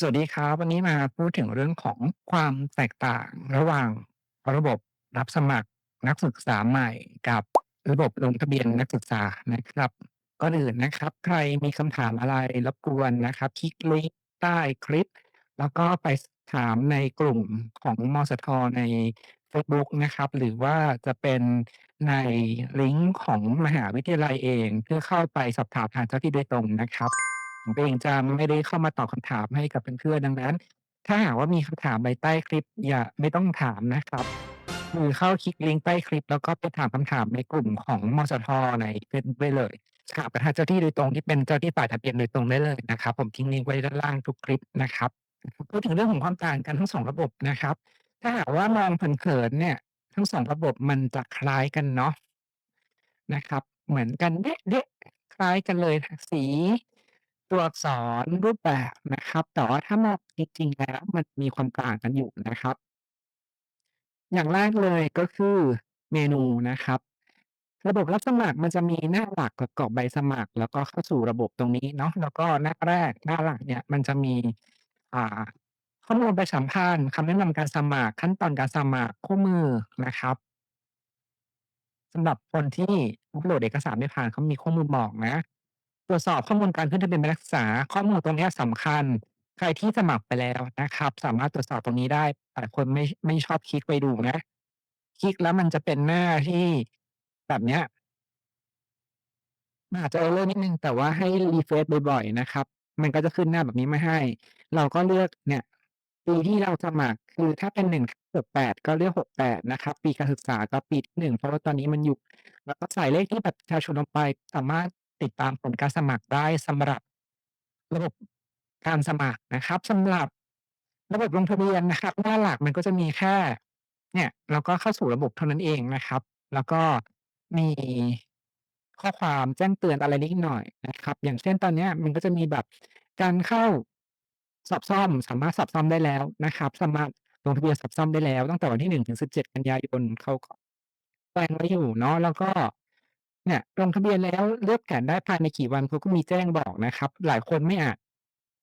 สวัสดีครับ วันนี้มาพูดถึงเรื่องของความแตกต่างระหว่างระบบรับสมัครนักศึกษาใหม่กับระบบลงทะเบียนนักศึกษานะครับก่อนอื่นนะครับ ใครมีคำถามอะไรรบกวนนะครับ คลิกลิงก์ใต้คลิป แล้วก็ไปถามในกลุ่มของมสทใน เฟซบุ๊กนะครับ หรือว่าจะเป็นในลิงก์ของมหาวิทยาลัยเอง เพื่อเข้าไปสอบถามทางเจ้าที่โดยตรงนะครับ ผมเองจะไม่ได้เข้ามาตอบคำถามให้กับเพื่อน ๆ ดังนั้น ถ้าหากว่ามีคำถามอะไรใต้คลิป อย่า ไม่ต้องถามนะครับ คือเข้าคลิกลิงก์ใต้คลิป แล้วก็ไปถามคำถามในกลุ่มของ มสท ในเฟซบุ๊กได้เลย ถามกับทางเจ้าที่โดยตรงที่เป็นเจ้าที่ฝ่ายทะเบียนโดยตรงได้เลยนะครับ ผมทิ้งลิงก์ไว้ด้านล่างทุกคลิปนะครับ พูดถึงเรื่องของความต่างกันทั้งสองระบบนะครับ ถ้าหากว่ามองเผิน ๆ เนี่ย ทั้งสองระบบมันจะคล้ายกันเนาะ นะครับ เหมือนกันเด๊ะ ๆ คล้ายกันเลยสี ตัวอักษร รูปแบบนะครับ แต่ว่าถ้ามองจริง ๆ แล้วมันมีความต่างกันอยู่นะครับ อย่างแรกเลยก็คือเมนูนะครับ ระบบรับสมัครมันจะมีหน้าหลักกับกรอกใบสมัคร แล้วก็เข้าสู่ระบบตรงนี้เนาะ แล้วก็หน้าแรก หน้าหลักเนี่ยมันจะมี อ่า ข้อมูลประชาสัมพันธ์ คำแนะนำการสมัคร ขั้นตอนการสมัคร คู่มือนะครับ สำหรับคนที่อัปโหลดเอกสารไม่ผ่านเขามีข้อมูลบอกนะ ตรวจสอบข้อมูลการขึ้นทะเบียนเป็นนักษา ข้อมูลตรงเนี้ยสำคัญ ใครที่สมัครไปแล้วนะครับ สามารถตรวจสอบตรงนี้ได้หลายคนไม่ไม่ชอบคลิกไปดูนะ คลิกแล้วมันจะเป็นหน้าที่แบบเนี้ย มันอาจจะ error นิดนึง แต่ว่าให้ refresh บ่อย ๆ นะครับ มันก็จะขึ้นหน้าแบบนี้มาให้ เราก็เลือกเนี่ย ปีที่เราสมัคร คือถ้าเป็น1-68ก็เลือก 68 นะครับ ปีการศึกษาก็ปีที่ 1 เพราะว่าตอนนี้มันอยู่ แล้วก็ใส่เลขที่บัตรประชาชนลงไป สามารถติดตามผลการสมัครได้สำหรับ ระบบการสมัครนะครับ สำหรับระบบลงทะเบียนนะครับ หน้าหลักมันก็จะมีแค่ เนี่ยเราก็เข้าสู่ระบบเท่านั้นเองนะครับ แล้วก็มีข้อความแจ้งเตือนอะไรนิดหน่อยนะครับ อย่างเช่น ตอนเนี้ยมันก็จะมีแบบการเข้า สอบซ่อม สามารถสอบซ่อมได้แล้วนะครับ สามารถลงทะเบียนสอบซ่อมได้แล้ว ตั้งแต่วันที่ 1 ถึง 17 กันยายนเขาก็แจ้งไว้อยู่เนาะ แล้วก็ เนี่ยลงทะเบียนแล้วเลือกแผนได้ภายในกี่วันเขาก็มีแจ้งบอกนะครับ หลายคนไม่อ่าน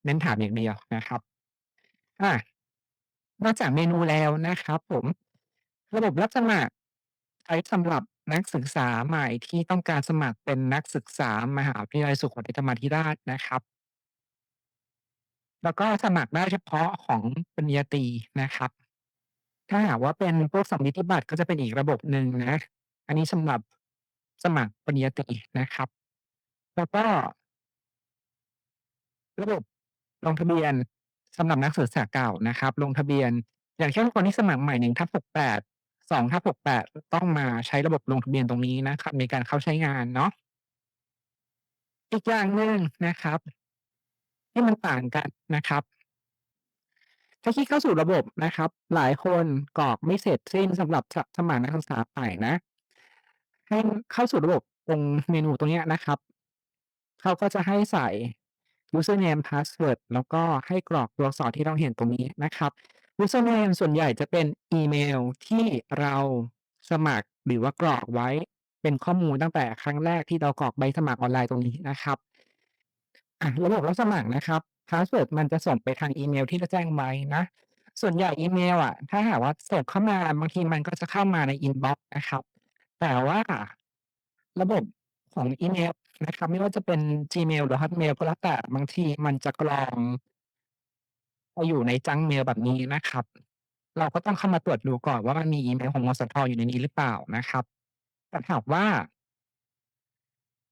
เน้นถามอย่างเดียวนะครับ อ่านอกจากเมนูแล้วนะครับ ผม ระบบรับสมัครใช้สำหรับนักศึกษาใหม่ที่ต้องการสมัครเป็นนักศึกษามหาวิทยาลัยสุโขทัยธรรมาธิราชนะครับ แล้วก็สมัครได้เฉพาะของปริญญาตรีนะครับ ถ้าหากว่าเป็นพวกสำนิธิบัตรก็จะเป็นอีกระบบหนึ่งนะ อันนี้สำหรับสมัครปริญญาตรีนะครับ แล้วก็ ระบบลงทะเบียนสำหรับนักศึกษาเก่านะครับ ลงทะเบียน อย่างเช่นคนที่สมัครใหม่1/68 2/68ต้องมาใช้ระบบลงทะเบียนตรงนี้นะครับ ในการเข้าใช้งานเนาะอีกอย่างหนึ่งนะครับ ที่มันต่างกันนะครับ ถ้าคลิกเข้าสู่ระบบนะครับ หลายคนกรอกไม่เสร็จสิ้นสำหรับสมัครนักศึกษาใหม่นะ ให้เข้าสู่ระบบตรงเมนูตรงนี้นะครับ เขาก็จะให้ใส่ username password แล้วก็ให้กรอกตัวอักษรที่เราเห็นตรงนี้นะครับ username ส่วนใหญ่จะเป็นอีเมลที่เราสมัครหรือว่ากรอกไว้เป็นข้อมูลตั้งแต่ครั้งแรกที่เรากรอกใบสมัครออนไลน์ตรงนี้นะครับ อะระบบรับสมัครนะครับพาสเวิร์ดมันจะส่งไปทางอีเมลที่เราแจ้งไว้นะ ส่วนใหญ่อีเมลอะถ้าหากว่าส่งเข้ามาบางทีมันก็จะเข้ามาในอินบ็อกซ์นะครับ แต่ว่าระบบของอีเมลนะครับ ไม่ว่าจะเป็น Gmail หรือ Hotmail ก็แล้วแต่บางทีมันจะกรองไปอยู่ในจังเมลแบบนี้นะครับ เราก็ต้องเข้ามาตรวจดูก่อนว่ามันมีอีเมลของมสทอยู่ในนี้หรือเปล่านะครับแต่ถามว่า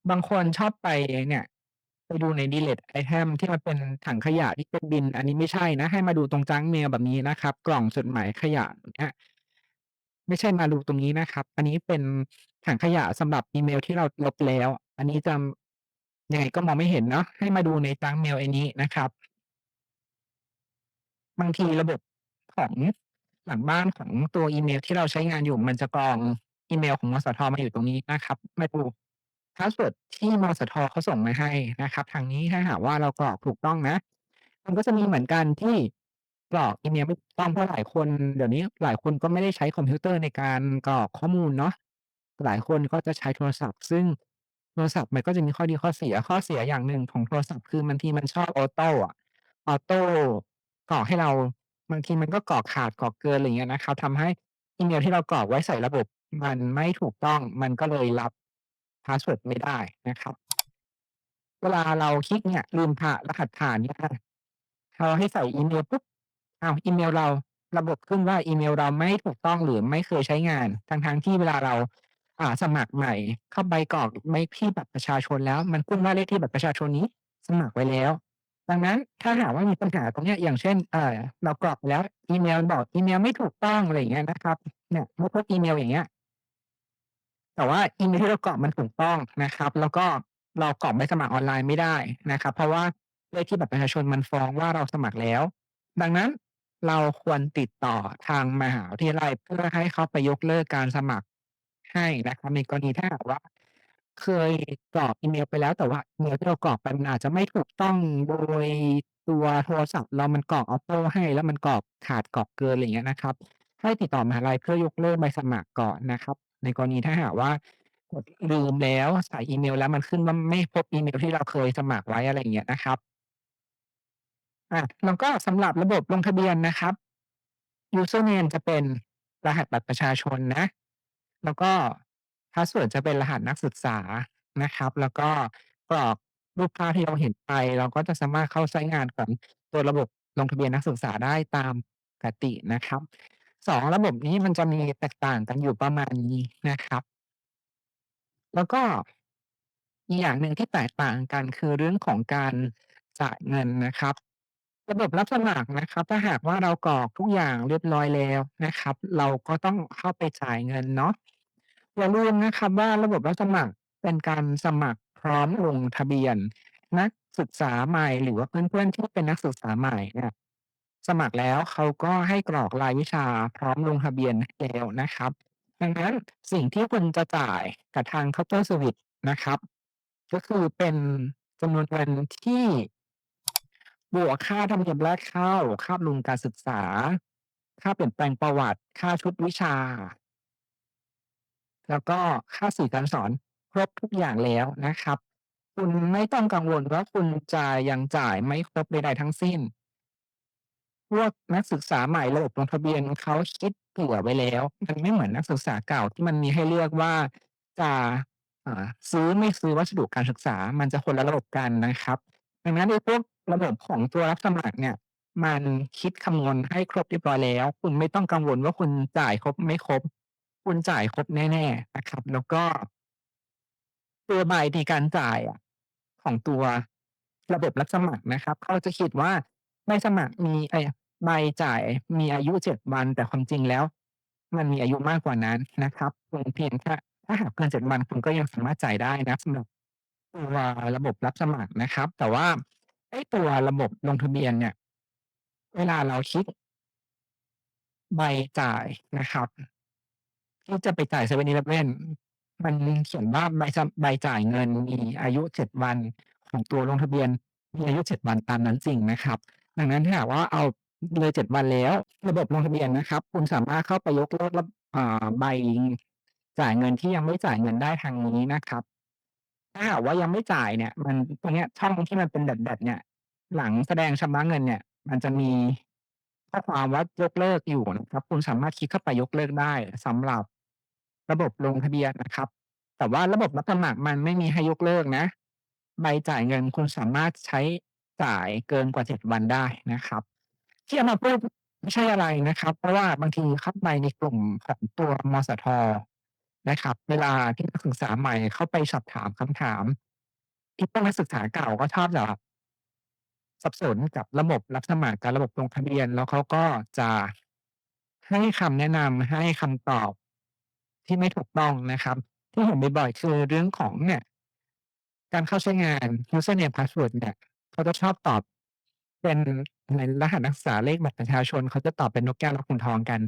บางคนชอบไปเนี่ย ไปดูใน delete item ที่มันเป็นถังขยะที่เป็นบิน อันนี้ไม่ใช่นะ ให้มาดูตรงจังเมลแบบนี้นะครับ กล่องจดหมายขยะเงี้ยไม่ใช่มาดูตรงนี้นะครับ อันนี้เป็นถังขยะสำหรับอีเมลที่เราลบแล้ว อันนี้จะยังไงก็มองไม่เห็นเนาะให้มาดูในจังเมลไอ้นี้นะครับ บางทีระบบของหลังบ้านของตัวอีเมลที่เราใช้งานอยู่มันจะกรองอีเมลของมสทมาอยู่ตรงนี้นะครับ มาดู พาสเวิร์ดที่ มสท เขาส่งมาให้นะครับ ทางนี้ถ้าหากว่าเรากรอกถูกต้องนะ มันก็จะมีเหมือนกันที่กรอกอีเมลไม่ถูกต้อง เพราะหลายคน เดี๋ยวนี้หลายคนก็ไม่ได้ใช้คอมพิวเตอร์ในการกรอกข้อมูลเนาะ หลายคนก็จะใช้โทรศัพท์ ซึ่งโทรศัพท์มันก็จะมีข้อดีข้อเสีย ข้อเสียอย่างหนึ่งของโทรศัพท์ คือบางทีมันชอบออโตอะ ออโตกรอกให้เรา บางทีมันก็กรอกขาดกรอกเกิน อะไรเงี้ยนะครับ ทำให้อีเมลที่เรากรอกไว้ใส่ระบบมันไม่ถูกต้อง มันก็เลยรับ พาสเวิร์ดไม่ได้นะครับ เวลาเราคลิกเนี่ยลืมพารหัสผ่านเนี่ยเราให้ใส่อีเมลปุ๊บอ้าวอีเมลเราระบบขึ้นว่าอีเมลเราไม่ถูกต้องหรือไม่เคยใช้งานทั้งๆที่เวลาเราอ่าสมัครใหม่ เข้าไปกรอกเลขที่บัตรประชาชนแล้ว มันขึ้นว่าเลขที่บัตรประชาชนนี้ สมัครไว้แล้ว ดังนั้นถ้าหากว่ามีปัญหาตรงเนี้ยอย่างเช่นเออเรากรอกแล้วอีเมลบอกอีเมลไม่ถูกต้องอะไรอย่างเงี้ยนะครับเนี่ยไม่พบอีเมลอย่างเงี้ย แต่ว่าอีเมลที่เรากรอกมันถูกต้องนะครับ แล้วก็เรากรอกใบสมัครออนไลน์ไม่ได้นะครับ เพราะว่าเลขที่บัตรประชาชนมันฟ้องว่าเราสมัครแล้ว ดังนั้นเราควรติดต่อทางมหาวิทยาลัยเพื่อให้เขาไปยกเลิกการสมัครให้นะครับในกรณีถ้าหากว่า เคยกรอกอีเมลไปแล้วแต่ว่าอีเมลที่เรากรอกไปมันอาจจะไม่ถูกต้องโดยตัวโทรศัพท์เรามันกรอกออโต้ให้ แล้วมันกรอกขาดกรอกเกินอะไรอย่างเงี้ยนะครับ ให้ติดต่อมหาลัยเพื่อยกเลิกใบสมัครก่อนนะครับ ในกรณีถ้าหากว่า กดลืมแล้ว ใส่อีเมลแล้วมันขึ้นว่า ไม่พบอีเมลที่เราเคยสมัครไว้ อะไรอย่างเงี้ยนะครับ อา แล้วก็สำหรับระบบลงทะเบียนนะครับ Username จะเป็นรหัสบัตรประชาชนนะ แล้วก็พาสเวิร์ดจะเป็นรหัสนักศึกษานะครับ แล้วก็กรอกรูปภาพที่เราเห็นไป เราก็จะสามารถเข้าใช้งานของตัวระบบลงทะเบียนนักศึกษาได้ตามปกตินะครับ 2 ระบบนี้มันจะมีแตกต่างกันอยู่ประมาณนี้นะครับ แล้วก็อีกอย่างหนึ่งที่แตกต่างกันคือเรื่องของการจ่ายเงินนะครับ ระบบรับสมัครนะครับ ถ้าหากว่าเรากรอกทุกอย่างเรียบร้อยแล้วนะครับ เราก็ต้องเข้าไปจ่ายเงินเนาะอย่าลืมนะครับว่าระบบรับสมัครเป็นการสมัครพร้อมลงทะเบียน นักศึกษาใหม่หรือว่าเพื่อนๆที่เป็นนักศึกษาใหม่เนี่ย สมัครแล้วเขาก็ให้กรอกรายวิชาพร้อมลงทะเบียนให้แล้วนะครับ ดังนั้นสิ่งที่คุณจะจ่ายกับทางเคาน์เตอร์เซอร์วิซนะครับ ก็คือเป็นจำนวนเงินที่ บวกค่าธรรมเนียมแรกเข้า ค่าบำรุงการศึกษา ค่าเปลี่ยนแปลงประวัติ ค่าชุดวิชา แล้วก็ค่าสื่อการสอนครบทุกอย่างแล้วนะครับ คุณไม่ต้องกังวลว่าคุณจะยังจ่ายไม่ครบใดๆทั้งสิ้น พวกนักศึกษาใหม่ระบบลงทะเบียนเขาคิดเผื่อไว้แล้ว มันไม่เหมือนนักศึกษาเก่าที่มันมีให้เลือกว่าจะซื้อไม่ซื้อวัสดุการศึกษา มันจะคนละระบบกันนะครับ ดังนั้นไอ้พวกระบบของตัวรับสมัครเนี่ย มันคิดคำนวณให้ครบเรียบร้อยแล้ว คุณไม่ต้องกังวลว่าคุณจ่ายครบไม่ครบ คุณจ่ายครบแน่ๆนะครับ แล้วก็ตัวใบในการจ่ายอะของตัวระบบรับสมัครนะครับ เขาจะคิดว่าใบสมัครมีไอ้ ใบจ่ายมีอายุ7วัน แต่ความจริงแล้ว มันมีอายุมากกว่านั้นนะครับคุณเพียงแค่ถ้าหากเกิน7วันคุณก็ยังสามารถจ่ายได้นะสำหรับตัวระบบรับสมัครนะครับ แต่ว่าไอ้ตัวระบบลงทะเบียนเนี่ย เวลาเราคิดใบจ่ายนะครับที่จะไปจ่ายเซเว่นอีเลฟเว่นมันเขียนว่าใบใบจ่ายเงินมีอายุ7วันของตัวลงทะเบียน มีอายุ7วันตามนั้นจริงนะครับ ดังนั้นถ้าหากว่าเอา เลย7วันแล้ว ระบบลงทะเบียนนะครับ คุณสามารถเข้าไปยกเลิกระอ่าใบจ่ายเงินที่ยังไม่จ่ายเงินได้ทางนี้นะครับ ถ้าหากว่ายังไม่จ่ายเนี่ย มันตรงเนี้ยช่องที่มันเป็นแดดๆเนี่ย หลังแสดงชำระเงินเนี่ย มันจะมีข้อความว่ายกเลิกอยู่นะครับ คุณสามารถคลิกเข้าไปยกเลิกได้สำหรับระบบลงทะเบียนนะครับ แต่ว่าระบบรับสมัครมันไม่มีให้ยกเลิกนะ ใบจ่ายเงินคุณสามารถใช้จ่ายเกินกว่า7วันได้นะครับ ที่เอามาพูดไม่ใช่อะไรนะครับ เพราะว่าบางทีเข้าไปในกลุ่มของตัวมสท นะครับ เวลาที่นักศึกษาใหม่เข้าไปสอบถามคำถาม ที่พวกนักศึกษาเก่าก็ชอบจะสับสนกับระบบรับสมัครกับระบบลงทะเบียน แล้วเขาก็จะให้คำแนะนำให้คำตอบที่ไม่ถูกต้องนะครับ ที่เห็นบ่อยๆคือเรื่องของเนี่ย การเข้าใช้งาน username password เนี่ยเขาจะชอบตอบเป็น ในรหัสนักศึกษา เลขบัตรประชาชน เขาจะตอบเป็นนกแก้วและขุนทองกัน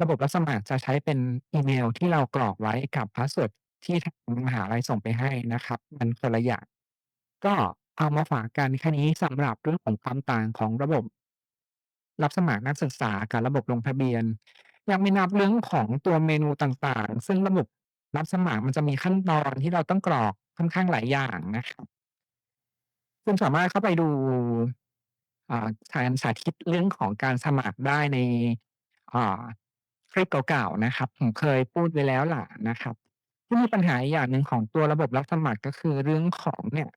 ระบบรับสมัครจะใช้เป็นอีเมลที่เรากรอกไว้กับพาสเวิร์ดที่ทางมหาลัยส่งไปให้นะครับ มันคนละอย่าง ก็เอามาฝากกันแค่นี้สำหรับเรื่องของความต่างของระบบ รับสมัครนักศึกษากับระบบลงทะเบียน ยังไม่นับเรื่องของตัวเมนูต่าง ๆ ซึ่งระบบรับสมัครมันจะมีขั้นตอนที่เราต้องกรอกค่อนข้างหลายอย่างนะครับ คุณสามารถเข้าไปดู อ่า การสาธิตเรื่องของการสมัครได้ใน อ่า คลิปเก่า ๆ นะครับ ผมเคยพูดไว้แล้วล่ะนะครับ ที่มีปัญหาอีกอย่างหนึ่งของตัวระบบรับสมัคร ก็คือเรื่องของเนี่ย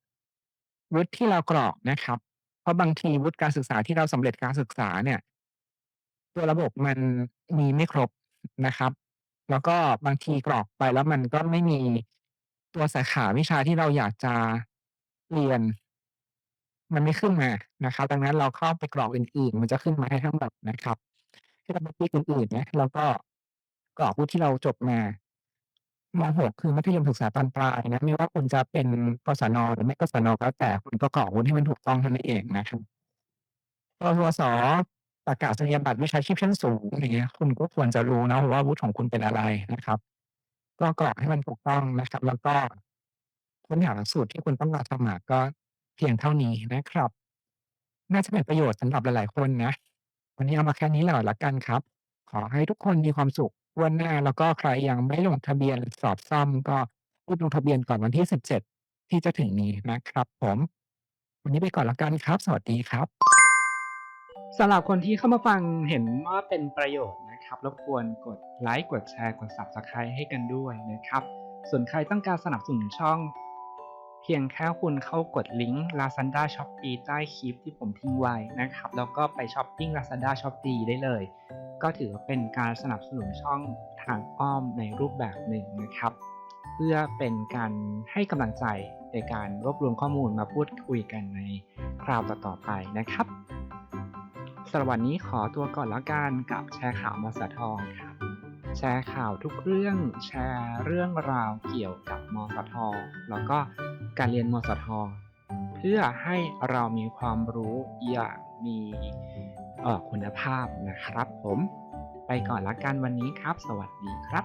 วุฒิที่เรากรอกนะครับ เพราะบางทีวุฒิการศึกษาที่เราสำเร็จการศึกษาเนี่ย ตัวระบบมันมีไม่ครบนะครับ แล้วก็บางทีกรอกไปแล้วมันก็ไม่มีตัวสาขาวิชาที่เราอยากจะเรียน มันไม่ขึ้นมานะครับ ดังนั้นเราเข้าไปกรอกอื่นๆ มันจะขึ้นมาให้ทั้งหมดนะครับ ให้เราไปติ๊กอื่นๆนะแล้วก็กรอกวุฒิที่เราจบมาม.6คือมัธยมศึกษาตอนปลายนะไม่ว่าคุณจะเป็นกศน.หรือไม่กศน.ก็แล้วแต่คุณก็กรอกวุฒิให้มันถูกต้องเท่านั้นเองนะครับปวส.ประกาศนียบัตรวิชาชีพชั้นสูงอย่างเงี้ยคุณก็ควรจะรู้นะว่าวุฒิของคุณเป็นอะไรนะครับ ก็กรอกให้มันถูกต้องนะครับ แล้วก็ค้นหาหลักสูตรที่คุณต้องการสมัครก็ เพียงเท่านี้นะครับ น่าจะเป็นประโยชน์สำหรับหลาย ๆ คนนะ วันนี้เอามาแค่นี้ก่อนแล้วกันครับ ขอให้ทุกคนมีความสุขทั่วหน้า แล้วก็ใครยังไม่ลงทะเบียนสอบซ่อม ก็รีบลงทะเบียนก่อนวันที่ 17 ที่จะถึงนี้นะครับผม วันนี้ไปก่อนแล้วกันครับ สวัสดีครับ สำหรับคนที่เข้ามาฟังเห็นว่าเป็นประโยชน์นะครับ รบกวนกดไลค์ กดแชร์ กด Subscribe ให้กันด้วยนะครับ ส่วนใครต้องการสนับสนุนช่อง เพียงแค่คุณเข้ากดลิงก์ Lazada Shopee ใต้คลิปที่ผมทิ้งไว้นะครับ แล้วก็ไปช็อปปิ้ง Lazada Shopee ได้เลย ก็ถือว่าเป็นการสนับสนุนช่องทางอ้อมในรูปแบบหนึ่งนะครับ เพื่อเป็นการให้กำลังใจในการรวบรวมข้อมูลมาพูดคุยกันในคราวต่อๆไปนะครับสำหรับวันนี้ขอตัวก่อนแล้วกันกับแชร์ข่าวมสะทองครับแชร์ข่าวทุกเรื่องแชร์เรื่องราวเกี่ยวกับมอสทแล้วก็ การเรียนมสท เพื่อให้เรามีความรู้อย่างมีคุณภาพนะครับผม ไปก่อนละกันวันนี้ครับ สวัสดีครับ